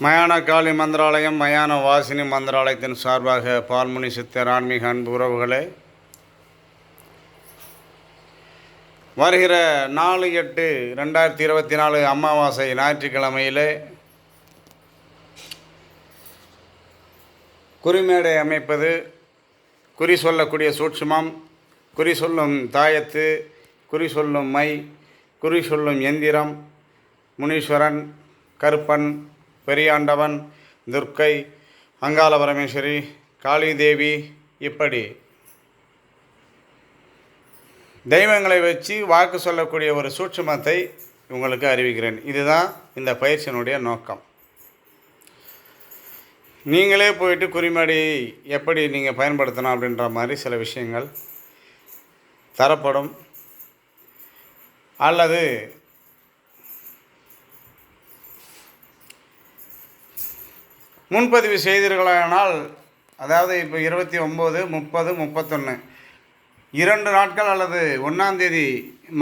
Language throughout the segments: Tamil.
மயான காளி மந்திராலயம் மயான வாசினி மந்திராலயத்தின் சார்பாக பால்முனி சித்தர் ஆன்மீக அன்பு உறவுகளே வருகிற நாலு எட்டு ரெண்டாயிரத்தி இருபத்தி நாலு அமாவாசை ஞாயிற்றுக்கிழமையிலே குறிமேடை அமைப்பது குறி சொல்லக்கூடிய சூட்சுமம் குறி சொல்லும் தாயத்து குறி சொல்லும் மை குறி சொல்லும் எந்திரம் முனீஸ்வரன் கருப்பன் பெரியாண்டவன் துர்க்கை அங்காள பரமேஸ்வரி காளிதேவி இப்படி. தெய்வங்களை வச்சு வாக்கு சொல்லக்கூடிய ஒரு சூட்சுமத்தை உங்களுக்கு அறிவிக்கிறேன். இதுதான் இந்த பயிற்சியினுடைய நோக்கம். நீங்களே போயிட்டு குறிமடி எப்படி நீங்கள் பயன்படுத்தணும் அப்படின்ற மாதிரி சில விஷயங்கள் தரப்படும். அல்லது முன்பதிவு செய்தீர்களானால் அதாவது இப்போ இருபத்தி ஒம்பது முப்பது முப்பத்தொன்று இரண்டு நாட்கள் அல்லது ஒன்றாந்தேதி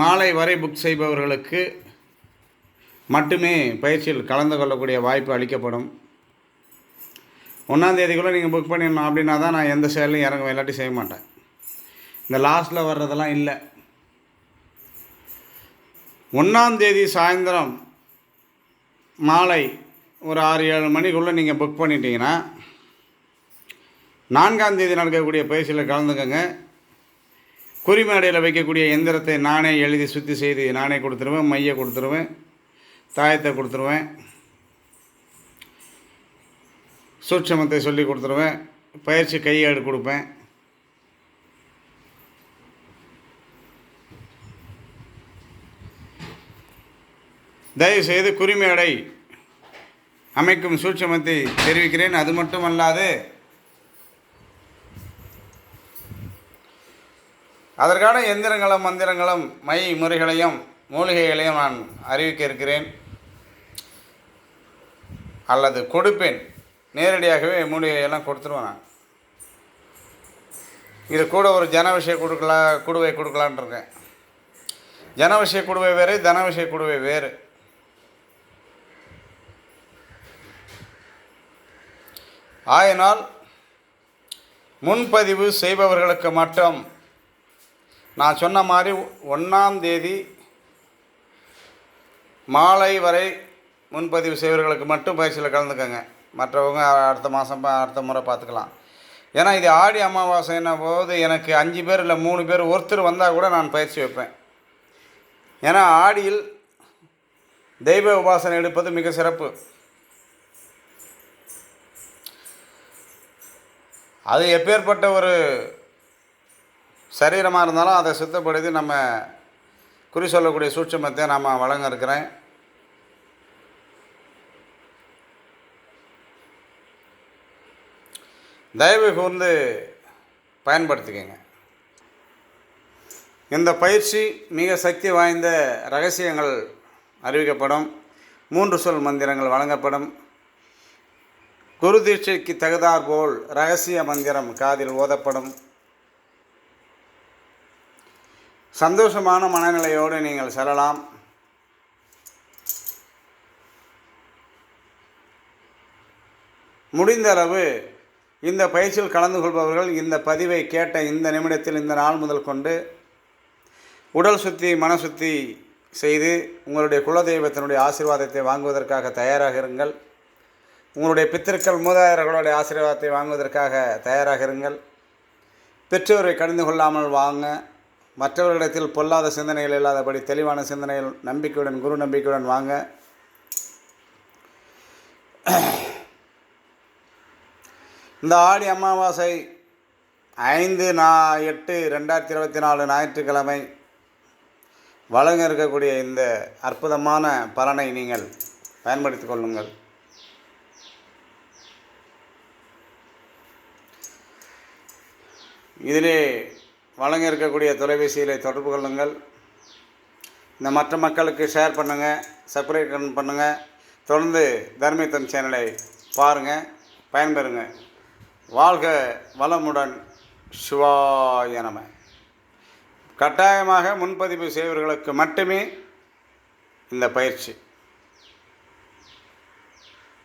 மாலை வரை புக் செய்பவர்களுக்கு மட்டுமே பயிற்சியில் கலந்து கொள்ளக்கூடிய வாய்ப்பு அளிக்கப்படும். ஒன்றாந்தேதிக்குள்ளே நீங்கள் புக் பண்ணிடணும் அப்படின்னா தான் நான் எந்த செயலையும் இறங்குவேன் இல்லாட்டி செய்ய மாட்டேன். இந்த லாஸ்ட்டில் வர்றதெல்லாம் இல்லை. ஒன்றாந்தேதி சாயந்தரம் மாலை ஒரு ஆறு ஏழு மணிக்குள்ளே நீங்கள் புக் பண்ணிட்டீங்கன்னா நான்காம் தேதி நடக்கக்கூடிய பயிற்சியில் கலந்துக்கங்க. குறிமேடையில் வைக்கக்கூடிய எந்திரத்தை நானே எழுதி சுத்தி செய்து நானே கொடுத்துருவேன் மையை கொடுத்துருவேன் தாயத்தை கொடுத்துருவேன். சூட்சமத்தை சொல்லி கொடுத்துருவேன் பயிற்சி கையேடு கொடுப்பேன். தயவுசெய்து குறிமேடை அமைக்கும் சூட்சமத்தை தெரிவிக்கிறேன். அது மட்டுமல்லாது அதற்கான எந்திரங்களும் மந்திரங்களும் மை முறைகளையும் மூலிகைகளையும் நான் அறிவிக்க இருக்கிறேன். அல்லது கொடுப்பேன். நேரடியாகவே மூலிகையெல்லாம் கொடுத்துருவேன் நான். இது கூட ஒரு ஜன விஷய கொடுக்கலாம் குடுவை கொடுக்கலான் இருக்கேன். ஜன விஷய குடுவை வேறு தன விஷய குடுவை வேறு. ஆயினால் முன்பதிவு செய்பவர்களுக்கு மட்டும் நான் சொன்ன மாதிரி ஒன்றாம் தேதி மாலை வரை முன்பதிவு செய்வர்களுக்கு மட்டும் பயிற்சியில் கலந்துக்கோங்க. மற்றவங்க அடுத்த மாதம் அடுத்த முறை பார்த்துக்கலாம். ஏன்னா இது ஆடி அமாவாசைன போது எனக்கு அஞ்சு பேர் இல்லை மூணு பேர் ஒருத்தர் வந்தால் கூட நான் பயிற்சி வைப்பேன். ஏன்னா ஆடியில் தெய்வ உபாசனை எடுப்பது மிக சிறப்பு. அது எப்பேற்பட்ட ஒரு சரீரமாக இருந்தாலும் அதை சுத்தப்படுத்தி நம்ம குறி சொல்லக்கூடிய சூட்சமத்தை நாம் வழங்க இருக்கிறேன். தயவு கூர்ந்து பயன்படுத்திக்கங்க. இந்த பயிற்சி மிக சக்தி வாய்ந்த ரகசியங்கள் அறிவிக்கப்படும். மூன்று சொல் மந்திரங்கள் வழங்கப்படும். குரு தீட்சைக்கு தகுதாற்போல் ரகசிய மந்திரம் காதில் ஓதப்படும். சந்தோஷமான மனநிலையோடு நீங்கள் செல்லலாம். முடிந்தளவு இந்த பயிற்சியில் கலந்து கொள்பவர்கள் இந்த பதிவை கேட்ட இந்த நிமிடத்தில் இந்த நாள் முதல் கொண்டு உடல் சுத்தி மன சுத்தி செய்து உங்களுடைய குலதெய்வத்தினுடைய ஆசீர்வாதத்தை வாங்குவதற்காக தயாராக இருங்கள். உங்களுடைய பித்திருக்கள் மூதாதையர்களுடைய ஆசீர்வாதத்தை வாங்குவதற்காக தயாராக இருங்கள். பெற்றோரை கடிந்து கொள்ளாமல் வாங்க. மற்றவர்களிடத்தில் பொல்லாத சிந்தனைகள் இல்லாதபடி தெளிவான சிந்தனைகள் நம்பிக்கையுடன் குரு நம்பிக்கையுடன் வாங்க. இந்த ஆடி அமாவாசை ஐந்து நா எட்டு ரெண்டாயிரத்தி இருபத்தி நாலு ஞாயிற்றுக்கிழமை வழங்க இருக்கக்கூடிய இந்த அற்புதமான பலனை நீங்கள் பயன்படுத்திக் கொள்ளுங்கள். இதிலே வழங்க இருக்கக்கூடிய தொலைபேசியில் தொடர்பு கொள்ளுங்கள். இந்த மற்ற மக்களுக்கு ஷேர் பண்ணுங்கள் சப்ஸ்கிரைப் பண்ணுங்கள் தொடர்ந்து தர்மித்தன் சேனலை பாருங்கள் பயன்பெறுங்க. வாழ்க வளமுடன் சிவாய நம. கட்டாயமாக முன்பதிவு செய்வர்களுக்கு மட்டுமே இந்த பயிற்சி.